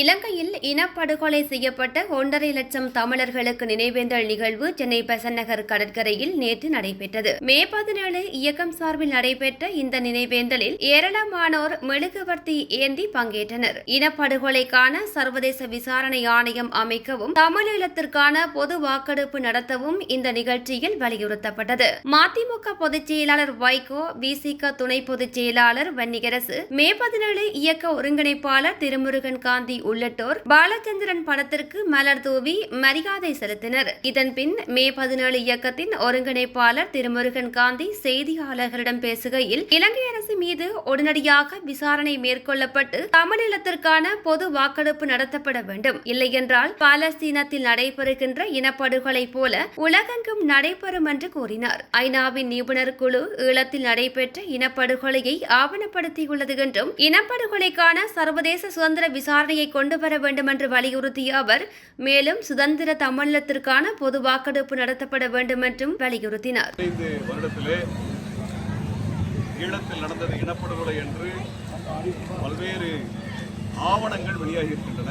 இலங்கையில் இனப்படுகொலை செய்யப்பட்ட ஒன்றரை லட்சம் தமிழர்களுக்கு நினைவேந்தல் நிகழ்வு சென்னை பெசன்நகர் கடற்கரையில் நேற்று நடைபெற்றது. மே பதினேழு இயக்கம் சார்பில் நடைபெற்ற இந்த நினைவேந்தலில் ஏராளமானோர் மெழுகுவர்த்தி ஏந்தி பங்கேற்றனர். இனப்படுகொலைக்கான சர்வதேச விசாரணை ஆணையம் அமைக்கவும் தமிழீழத்திற்கான பொது வாக்கெடுப்பு நடத்தவும் இந்த நிகழ்ச்சியில் வலியுறுத்தப்பட்டது. மதிமுக பொதுச் செயலாளர் வைகோ விசிக துணை பொதுச் செயலாளர் வன்னிகரசு மே பதினேழு இயக்க ஒருங்கிணைப்பாளர் திருமுருகன் காந்தி உள்ளிட்டோர் பாலச்சந்திரன் படத்திற்கு மலர் தூவி மரியாதை செலுத்தினர். இதன்பின் மே பதினேழு இயக்கத்தின் ஒருங்கிணைப்பாளர் திருமுருகன் காந்தி செய்தியாளர்களிடம் பேசுகையில் இலங்கை அரசு மீது உடனடியாக விசாரணை மேற்கொள்ளப்பட்டு தமிழீழத்திற்கான பொது வாக்கெடுப்பு நடத்தப்பட வேண்டும். இல்லையென்றால் பாலஸ்தீனத்தில் நடைபெறுகின்ற இனப்படுகொலை போல உலகெங்கும் நடைபெறும் என்று கூறினார். ஐநாவின் நிபுணர் குழு ஈழத்தில் நடைபெற்ற இனப்படுகொலையை ஆவணப்படுத்தியுள்ளது என்றும் இனப்படுகொலைக்கான சர்வதேச சுதந்திர விசாரணையை கொண்டு வர வேண்டும் என்று வலியுறுத்திய அவர் மேலும் சுதந்திர தமிழத்திற்கான பொது வாக்கெடுப்பு நடத்தப்பட வேண்டும் என்றும் வலியுறுத்தினார் ஈழத்தில் நடந்தது இனப்படுகொலை என்று பல்வேறு ஆவணங்கள் வெளியாகியிருக்கின்றன.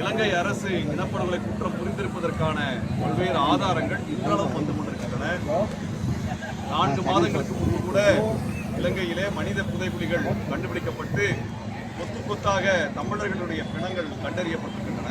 இலங்கை அரசு இனப்படுகொலை குற்றம் புரிந்திருப்பதற்கான பல்வேறு ஆதாரங்கள் இன்றளவும் வந்து கொண்டிருக்கின்றன. நான்கு மாதங்களுக்கு முன்பு கூட இலங்கையிலே மனித புதைப்புலிகள் கண்டுபிடிக்கப்பட்டு கொத்து கொத்தாக தமிழர்களுடைய பிணங்கள் கண்டறியப்பட்டிருக்கின்றன.